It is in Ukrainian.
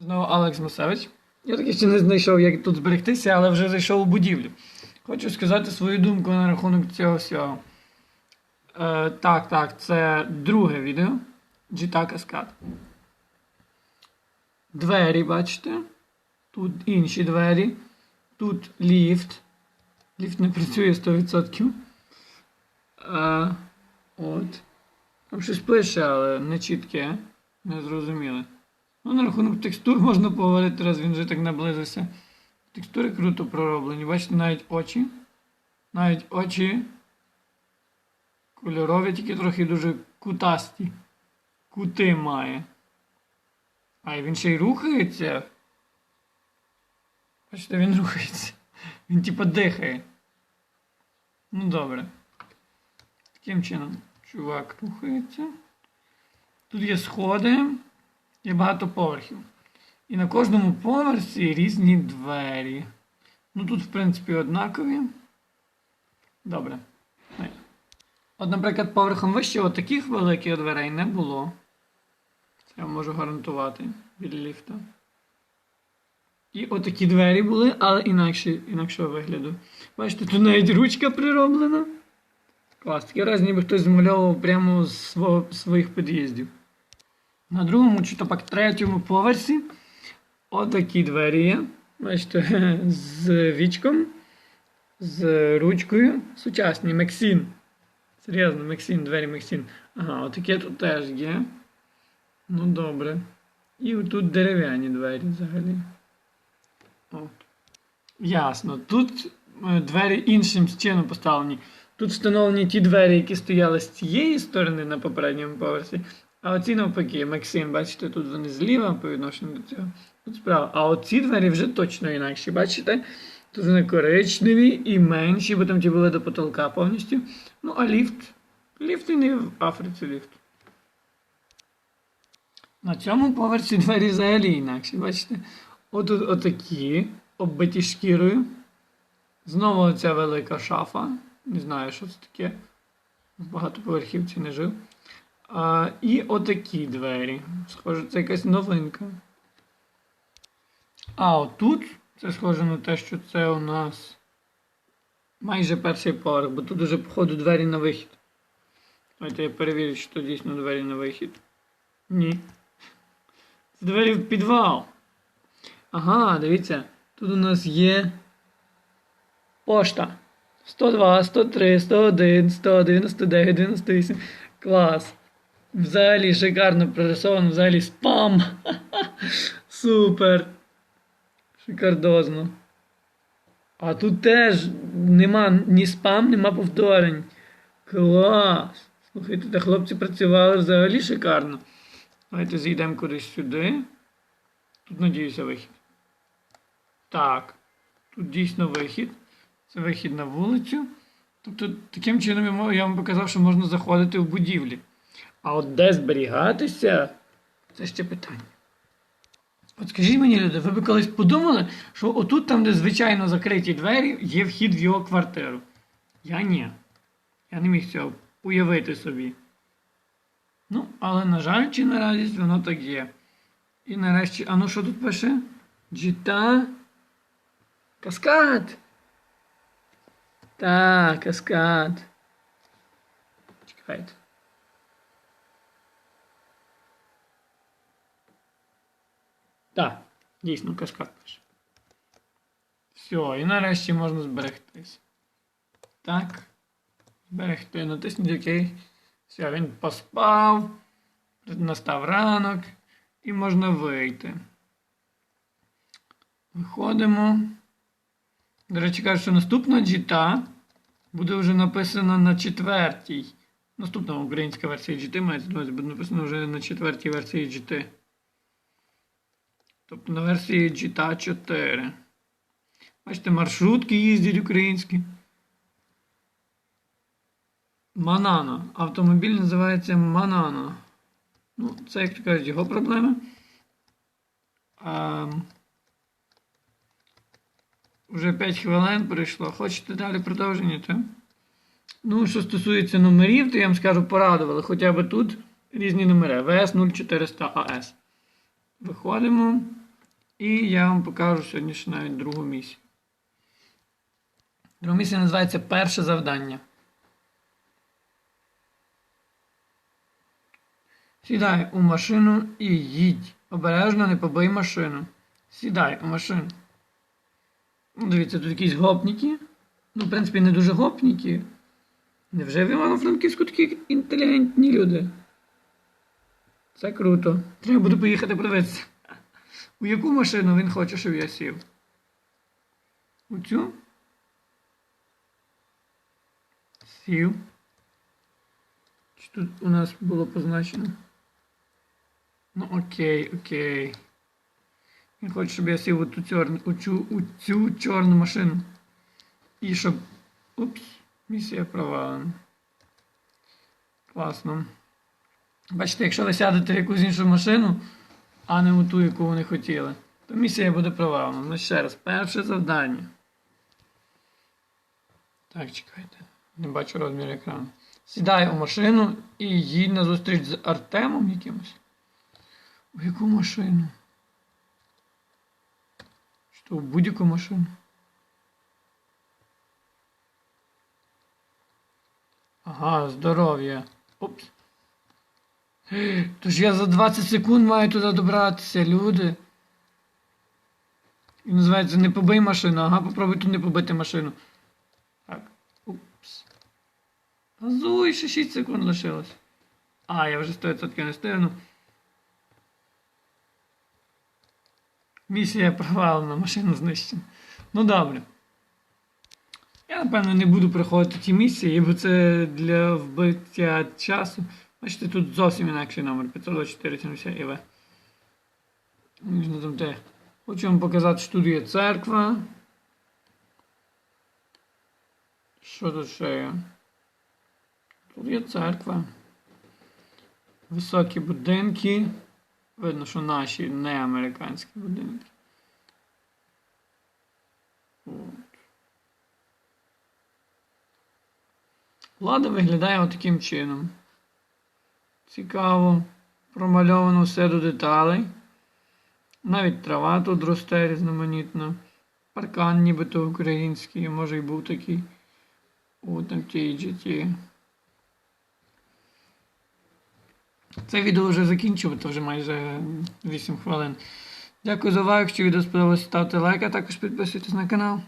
Знову Алекс Масевич. Я таки ще не знайшов, як тут зберегтися, але вже зайшов у будівлю. Хочу сказати свою думку на рахунок цього всього. Е, так, так, це друге відео. GTA Cascade. Двері, бачите? Тут інші двері. Тут ліфт. Ліфт не працює 100%. Е, от. Там щось пише, але не чітке. Не зрозуміле. Ну, на рахунок текстур можна поговорити, раз він вже так наблизився. Текстури круто пророблені. Бачите, навіть очі. Навіть очі кольорові, тільки трохи дуже кутасті. Кути має. А він ще й рухається. Бачите, він рухається. Він типа дихає. Ну добре. Таким чином, чувак рухається. Тут є сходи. Є багато поверхів. І на кожному поверсі різні двері. Ну тут, в принципі, однакові. Добре. От, наприклад, поверхом вище от таких великих дверей не було. Це я можу гарантувати від ліфта. І отакі двері були, але інакше, інакшого вигляду. Бачите, тут навіть ручка прироблена. Клас, такий раз ніби хтось змальовував прямо з свого, своїх під'їздів. На другому чи то третьому поверсі отакі двері є. Бачите, з вічком, з ручкою. Сучасні Мексін. Серйозно, Мексін, двері Мексін. Ага, отаке тут теж є. Ну добре. І тут дерев'яні двері взагалі. От. Ясно. Тут е, двері іншим чином поставлені. Тут встановлені ті двері, які стояли з цієї сторони на попередньому поверсі. А оці навпаки, Максим, бачите, тут вони зліва по відношенню до цього. Тут справа. А оці двері вже точно інакші. Бачите? Тут вони коричневі і менші, бо там ті були до потолка повністю. Ну, а ліфт. Ліфт і не в Африці ліфт. На цьому поверсі двері взагалі інакші. Бачите? Отут отакі, оббиті шкірою. Знову оця велика шафа. Не знаю, що це таке. В багатоповерхівці не жив. А, і отакі двері. Схоже, це якась новинка. А отут це схоже на те, що це у нас майже перший поверх, бо тут уже, походу, двері на вихід. Давайте я перевірю, що тут дійсно двері на вихід. Ні. Це двері в підвал. Ага, дивіться, тут у нас є пошта. 102, 103, 101, 101, 109, 98. Клас. Взагалі шикарно прорисовано, взагалі спам. Супер. Шикардозно. А тут теж нема ні спам, нема повторень. Клас. Слухайте, та хлопці працювали взагалі шикарно. Давайте зійдемо кудись сюди. Тут, надіюся, вихід. Так. Тут дійсно вихід. Це вихід на вулицю. Тобто, таким чином я вам показав, що можна заходити в будівлі. А от де зберігатися, це ще питання. От скажіть мені, люди, ви б колись подумали, що отут, там, де звичайно закриті двері, є вхід в його квартиру. Я ні. Я не міг цього уявити собі. Ну, але, на жаль, чи на радість, воно так є. І нарешті, а ну що тут пише? Джита. Каскад. Так, каскад. Чекайте. Так, дійсно каскад пише. Все, і нарешті можна зберегтись. Так. Зберегти, натисніть ОК. Все, він поспав. Настав ранок. І можна вийти. Виходимо. До речі, кажуть, що наступна джіта буде вже написана на четвертій. Наступна українська версія GT мається буде написано вже на четвертій версії GT. Тобто на версії GTA 4. Бачите, маршрутки їздять українські. Манано. Автомобіль називається Манано. Ну, це, як то кажуть, його проблеми. А, вже 5 хвилин пройшло. Хочете далі продовження, так? Ну, що стосується номерів, то я вам скажу, порадували. Хоча б тут різні номери. ВС 0400 АС. Виходимо. І я вам покажу сьогодні ще навіть другу місію. Друга місія називається Перше завдання. Сідай у машину і їдь. Обережно не побий машину. Сідай у машину. Ну, дивіться, тут якісь гопніки. Ну, в принципі, не дуже гопніки. Невже в Івано-Франківську такі інтелігентні люди? Це круто. Треба буде поїхати подивитися. У яку машину він хоче, щоб я сів? У цю? Сів. Чи тут у нас було позначено? Ну окей, окей. Він хоче, щоб я сів у ту, чорну, у цю, у цю чорну машину. І щоб. Упс, місія провалена. Класно. Бачите, якщо ви сядете в якусь іншу машину, а не у ту, яку вони хотіли, то місія буде провалена. Ну ще раз, перше завдання. Так, чекайте. Не бачу розмір екрану. Сідай у машину і їдь на зустріч з Артемом якимось. У яку машину? Що, в будь-яку машину? Ага, здоров'я. Опс. Тож я за 20 секунд маю туди добратися, люди. І називається не побий машину. Ага, попробуй тут не побити машину. Так. Упс. Газуй, ще 6 секунд лишилось. А, я вже 100% не встигну. Місія провалена, машину знищена. Ну добре. Я, напевно, не буду проходити ті місії, бо це для вбиття часу. Бачите, тут зовсім інакший номер 524 ІВ. Можна там те. Хочу вам показати, що тут є церква. Що тут ще є? Тут є церква. Високі будинки. Видно, що наші не американські будинки. От. Влада виглядає отаким чином. Цікаво. Промальовано все до деталей. Навіть трава тут росте різноманітно. Паркан нібито український, може й був такий. От на тій GT. Це відео вже закінчив, то вже майже 8 хвилин. Дякую за увагу. Якщо відео сподобалося, ставте лайк, а також підписуйтесь на канал.